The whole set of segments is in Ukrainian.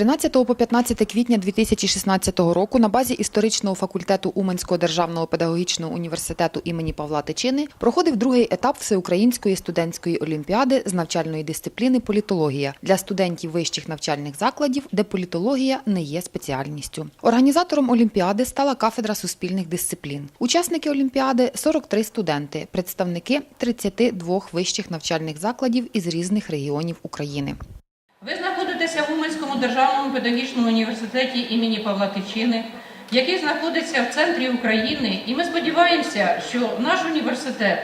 13 по 15 квітня 2016 року на базі історичного факультету Уманського державного педагогічного університету імені Павла Тичини проходив другий етап Всеукраїнської студентської олімпіади з навчальної дисципліни політологія для студентів вищих навчальних закладів, де політологія не є спеціальністю. Організатором олімпіади стала кафедра суспільних дисциплін. Учасники олімпіади 43 студенти, представники 32 вищих навчальних закладів із різних регіонів України. Знаходитеся в Уманському державному педагогічному університеті імені Павла Тичини, який знаходиться в центрі України, і ми сподіваємося, що наш університет,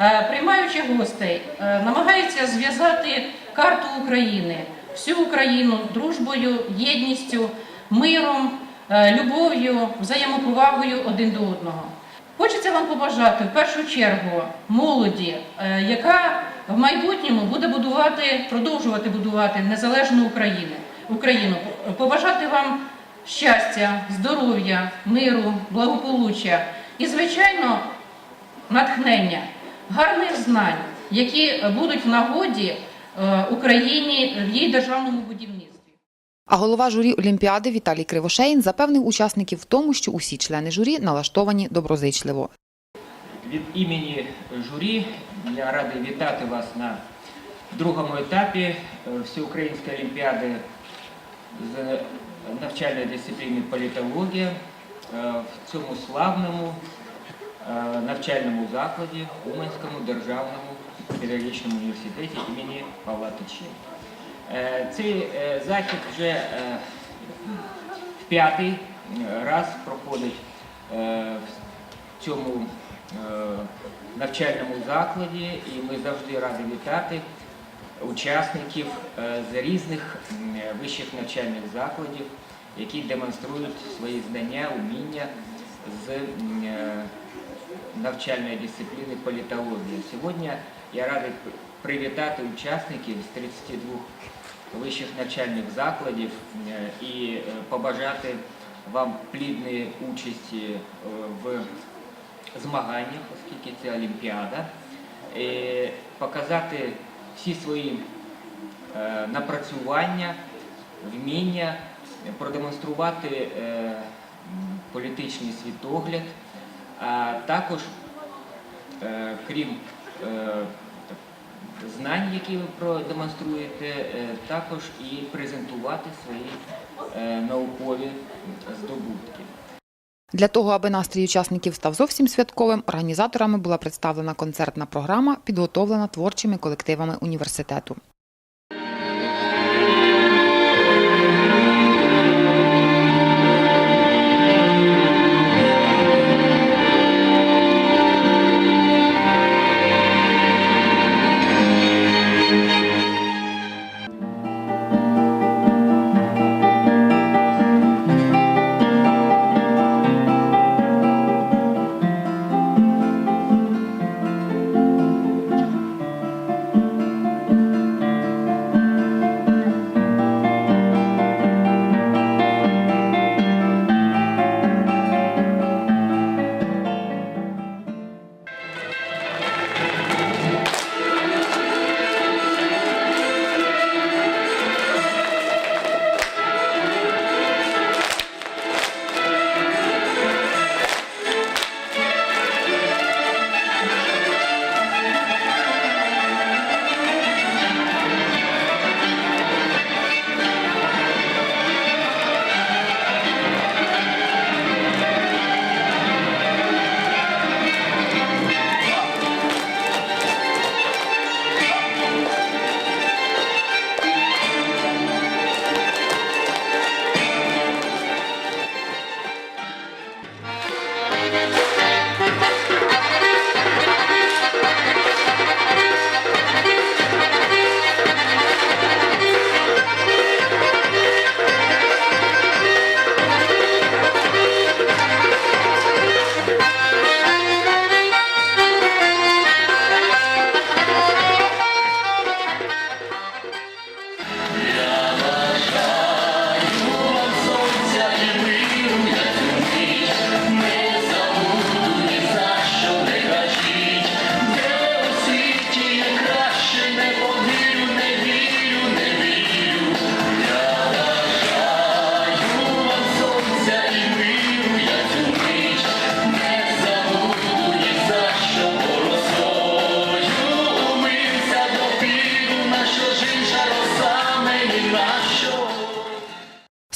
е, приймаючи гостей, е, намагається зв'язати карту України, всю Україну дружбою, єдністю, миром, е, любов'ю, взаємоповагою один до одного. Хочеться вам побажати в першу чергу молоді, яка в майбутньому буде будувати, продовжувати будувати незалежну Україну. Україну. Побажати вам щастя, здоров'я, миру, благополуччя і, звичайно, натхнення, гарних знань, які будуть в нагоді е, Україні в її державному будівництві. А голова журі Олімпіади Віталій Кривошеїн запевнив учасників в тому, що усі члени журі налаштовані доброзичливо. Від імені журі я радий вітати вас на другому етапі е, Всеукраїнської олімпіади з навчальної дисципліни політологія е, в цьому славному е, навчальному закладі Уманському державному педагогічному університеті імені Павла. Е, Цей захід вже в п'ятий раз проходить в цьому навчальному закладі, і ми завжди раді вітати учасників е, з різних е, вищих навчальних закладів, які демонструють свої знання, уміння з е, навчальної дисципліни політологія. Сьогодні я радий привітати учасників з 32 вищих навчальних закладів е, і е, побажати вам плідної участі е, в змаганнях, оскільки це Олімпіада, е, показати всі свої е, напрацювання, вміння, продемонструвати е, політичний світогляд, а також, крім знань, які ви продемонструєте, також і презентувати свої наукові здобутки. Для того, аби настрій учасників став зовсім святковим, організаторами була представлена концертна програма, підготовлена творчими колективами університету.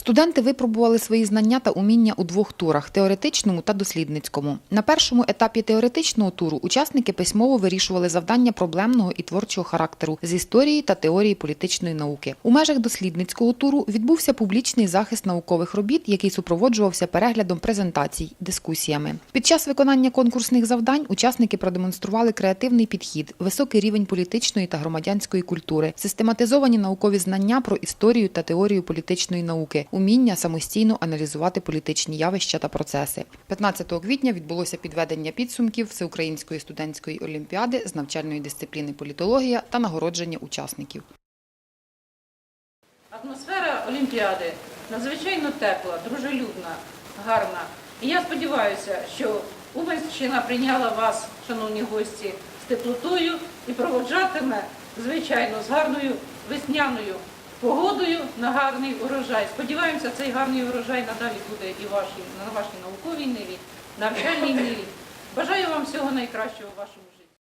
Студенти випробували свої знання та уміння у двох турах теоретичному та дослідницькому. На першому етапі теоретичного туру учасники письмово вирішували завдання проблемного і творчого характеру з історії та теорії політичної науки. У межах дослідницького туру відбувся публічний захист наукових робіт, який супроводжувався переглядом презентацій, дискусіями. Під час виконання конкурсних завдань учасники продемонстрували креативний підхід, високий рівень політичної та громадянської культури, систематизовані наукові знання про історію та теорію політичної науки, уміння самостійно аналізувати політичні явища та процеси. 15 квітня відбулося підведення підсумків Всеукраїнської студентської олімпіади з навчальної дисципліни політологія та нагородження учасників. Атмосфера Олімпіади надзвичайно тепла, дружелюбна, гарна. І я сподіваюся, що Уманщина прийняла вас, шановні гості, з теплотою і проводжатиме, звичайно, з гарною весняною погодою на гарний урожай. Сподіваємося, цей гарний урожай надалі буде і вашій, на вашій науковій ниві, навчальній ниві. Бажаю вам всього найкращого в вашому житті.